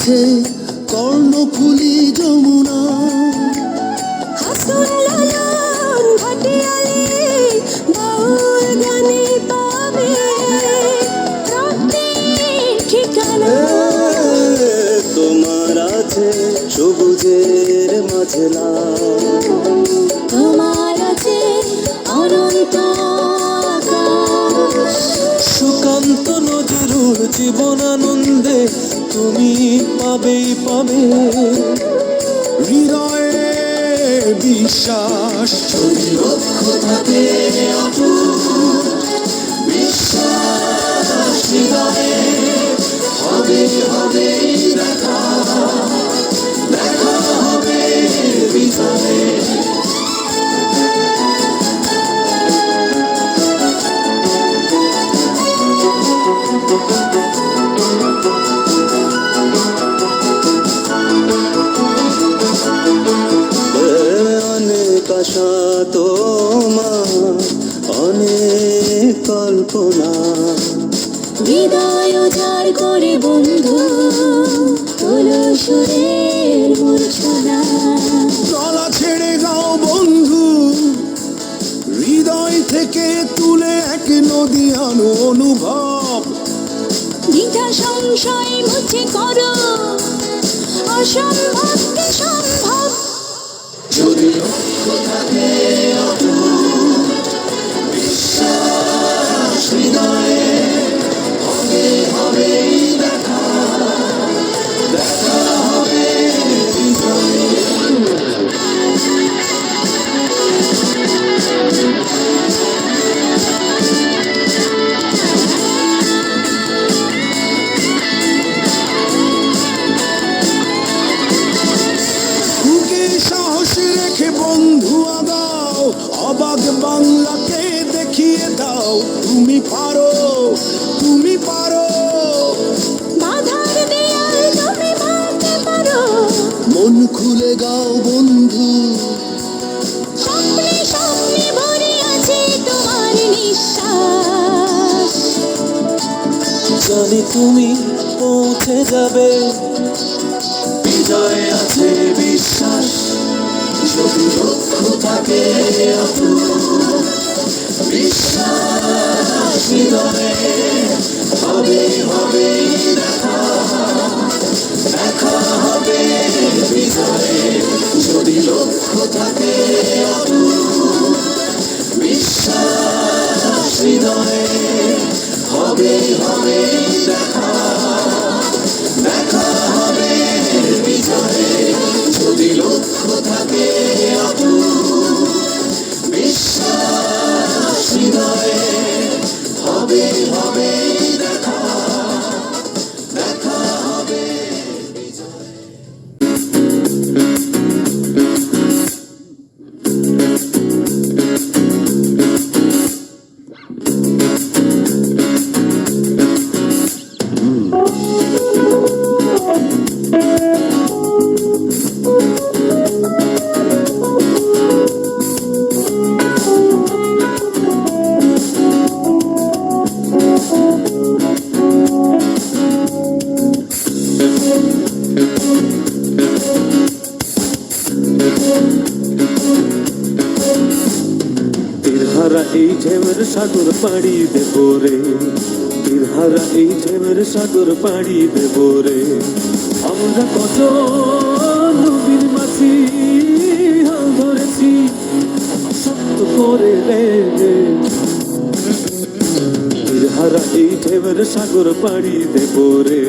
তোমার বিশ্বাস যদি লক্ষ্য থাকে বিশ্বাস হবে হবে হৃদয় করে বন্ধু তোলো সুরের মূর্ছনা গলা ছেড়ে গাও বন্ধু হৃদয় থেকে তুলে এক নদী আনো অনুভব। দ্বিধা সংশয় মুছে করো অসম্ভবকে সম্ভব পারো তুমি পারো। বাধার দেয়াল তুমি ভাঙতে পারো। মন খুলে গাও বন্ধু। স্বপ্নে স্বপ্নে ভরে আছে তোমার নিঃশ্বাস। জানি তুমি পৌঁছে যাবে। বিজয় আছে বিশ্বাস যদি লক্ষ্য থাকে বিশ্বাস হৃদয়ে হবে হবে দেখা দেখা হবে বিজয়ে যদি তীরহারা এই ঝেমের সাগর পাড়ি দেবো রে তীরহারা এই ঢেউয়ের সাগর পাড়ি দেব রে। আমরা কত নবীর মাছি ধরেছি, সত্য করে রে তীরহারা এই ঢেউয়ের সাগর পাড়ি দেব রে।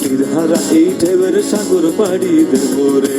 তীরহারা এই ঢেউয়ের সাগর পাড়ি দেব রে।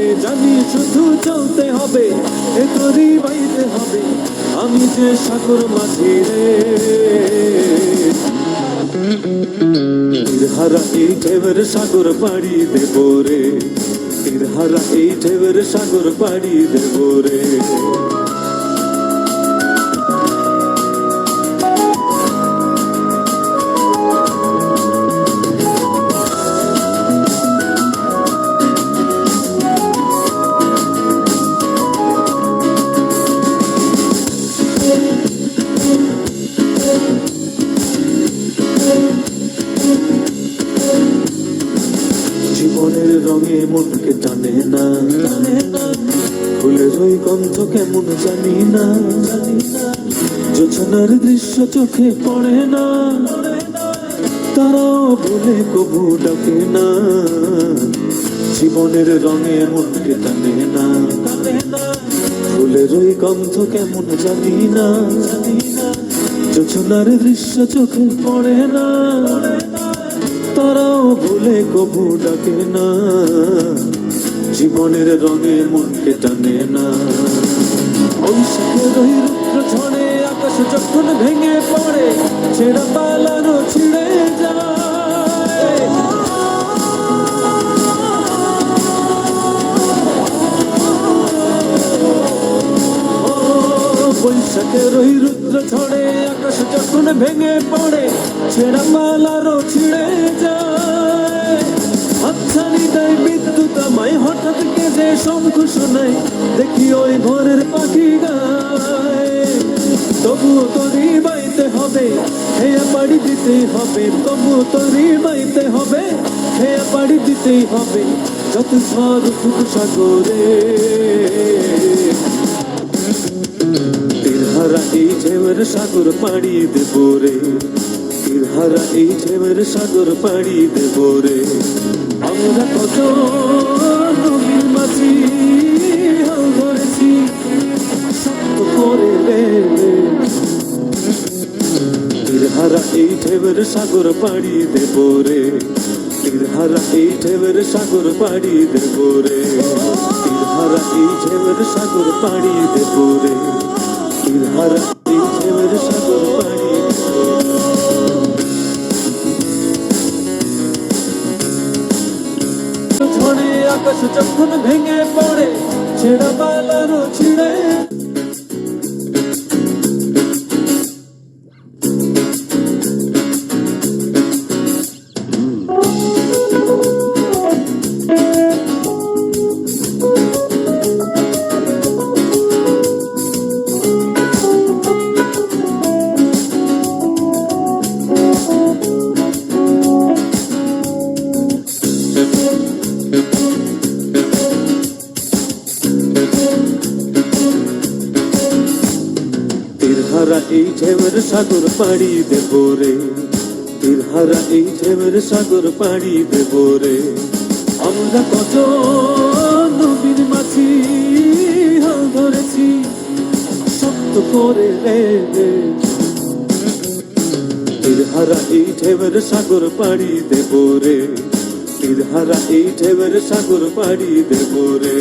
হবে, জানি শুধু চলতে হবে, এ তোরই বাইতে হবে, আমি যে সাগর মাঝে রে। হারা এই ঢেবের সাগর পাড়ি দেব রে হারা এই ঢেবের সাগর পাড়ি দেব রে। মনকে টানে না। ফুলের ওই গন্ধ কেমন জানি না। জানি যোচনার দৃশ্য চোখে পড়ে না। তারাও বলে কবু ডাকে না। জীবনের রঙে মনকে টানে না। ফুলের ওই গন্ধ কেমন জানি না। জানি যোচনার দৃশ্য চোখে পড়ে না। তারাও ভুলে কবু ডাকে না। জীবনের রঙে মনকে টানে না। রুদ্র ঝড়ে আকাশ যখন ভেঙে পড়ে, ছেড়া পালানো ছিঁড়ে যায়। রুদ্র ঝড়ে আকাশ যখন ভেঙে পড়ে, ছেঁড়া ছিঁড়ে যায়। শঙ্খ শোনায় দেখি ওই ভোরের পাখি গায়। তবুও তোরই বাইতে হবে, হেয়া পাড়ি দিতেই হবে। তবুও তোরই বাইতে হবে, হেয়া পাড়ি দিতেই হবে, যত ঝড় ফুক সাগরে। তীরহারা এই ঢেউয়ের সাগর পাড়ি দেব রে। তীরহারা এই ঢেউয়ের সাগর পাড়ি দেব রে। আমরা কত হাল ধরেছি সত্য করে রে তীরহারা এই ঢেউয়ের সাগর পাড়ি দেব রে। তীরহারা এই ঢেউয়ের সাগর পাড়ি দেব রে। তীরহারা এই ঢেউয়ের সাগর পাড়ি দেব রে। তীরহারা এই ঢেউয়ের সাগর আকাশ যখন ভেঙে পড়ে ছেড়া পালানো ছিঁড়ে। তীরহারা এই ঢেউয়ের সাগর পাড়ি দেব রে। তীরহারা এই ঢেউয়ের সাগর পাড়ি দেব রে। আমরা কত নবীর মাছি ধরেছি, শক্ত করে রে তীরহারা তীরহারা এই ঢেবের সাগর পাড়ি দেব রে। তীরহারা এই ঢেবের সাগর পাড়ি দেব রে।